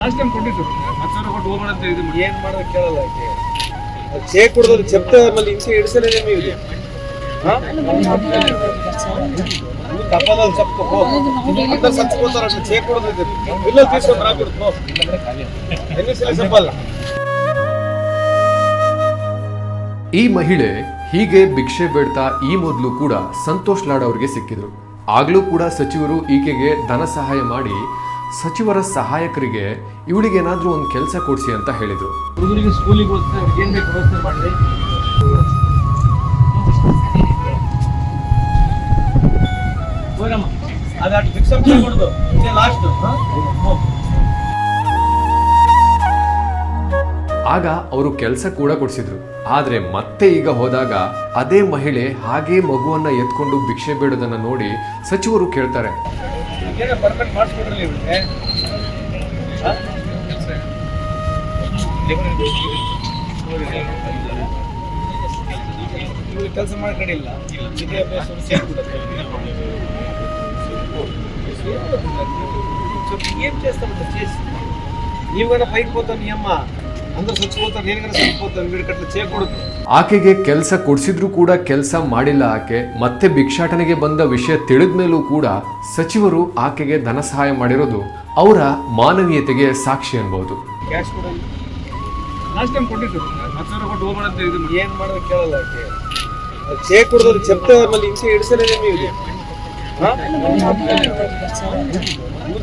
Time ಈ ಮಹಿಳೆ ಹೀಗೆ ಭಿಕ್ಷೆ ಬೇಡ್ತಾ ಈ ಮೊದಲು ಕೂಡ ಸಂತೋಷ್ ಲಾಡ್ ಅವರಿಗೆ ಸಿಕ್ಕಿದ್ರು. ಆಗ್ಲೂ ಕೂಡ ಸಚಿವರು ಈಕೆಗೆ ಧನ ಸಹಾಯ ಮಾಡಿ ಸಚಿವರ ಸಹಾಯಕರಿಗೆ ಇವಳಿಗೆ ಏನಾದರೂ ಒಂದು ಕೆಲಸ ಕೊಡಿಸಿ ಅಂತ ಹೇಳಿದ್ರು. ಹುಡುಗರಿಗೆ ಸ್ಕೂಲಿಗೆ ಏನ್ ಬೇಕು ವ್ಯವಸ್ಥೆ ಮಾಡಿರಿ ಆಗ ಅವರು ಕೆಲಸ ಕೂಡ ಕೊಡಿಸಿದ್ರು. ಆದ್ರೆ ಮತ್ತೆ ಈಗ ಹೋದಾಗ ಅದೇ ಮಹಿಳೆ ಹಾಗೇ ಮಗುವನ್ನ ಎತ್ಕೊಂಡು ಭಿಕ್ಷೆ ಬೇಡೋದನ್ನ ನೋಡಿ ಸಚಿವರು ಕೇಳ್ತಾರೆ. ಏನೋ ಪರ್ಫೆಕ್ಟ್ ಮಾಡಿಸ್ಕೊಡ್ರಿ ಇವ್ರಿಗೆ ಇವ್ರಿಗೆ ಕೆಲಸ ಮಾಡ್ಕೊಂಡಿಲ್ಲ ವಿದ್ಯಾಭ್ಯಾಸ ఏం చేస్తామంటే చేసి నీవు కనుక పైకి పోతావు నీ అమ్మ ಆಕೆಗೆ ಕೆಲಸ ಕೊಡಿಸಿದ್ರು ಕೂಡ ಕೆಲಸ ಮಾಡಿಲ್ಲ ಆಕೆ. ಮತ್ತೆ ಭಿಕ್ಷಾಟನೆಗೆ ಬಂದ ವಿಷಯ ತಿಳಿದ ಮೇಲೂ ಕೂಡ ಸಚಿವರು ಆಕೆಗೆ ಧನ ಸಹಾಯ ಮಾಡಿರೋದು ಅವರ ಮಾನವೀಯತೆಗೆ ಸಾಕ್ಷಿ ಅನ್ಬಹುದು ಏನ್ ಮಾಡೋದು ಕೇಳಲ್ಲ ಆಕೆ. ಚೇಕ್ ಕೊಡೋದು ಆಮೇಲೆ ಹಿಂಸೆ ಇಡಿಸಲೇ ನಿಮಗೆ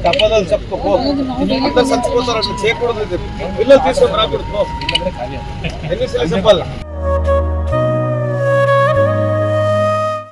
తప్పదని చెప్పుకో అందరు చచ్చిపోతారు అట్లా చేయకూడదు పిల్లలు తీసుకొని రాకూడదు ఎన్నిసార్లు చెప్పాలా?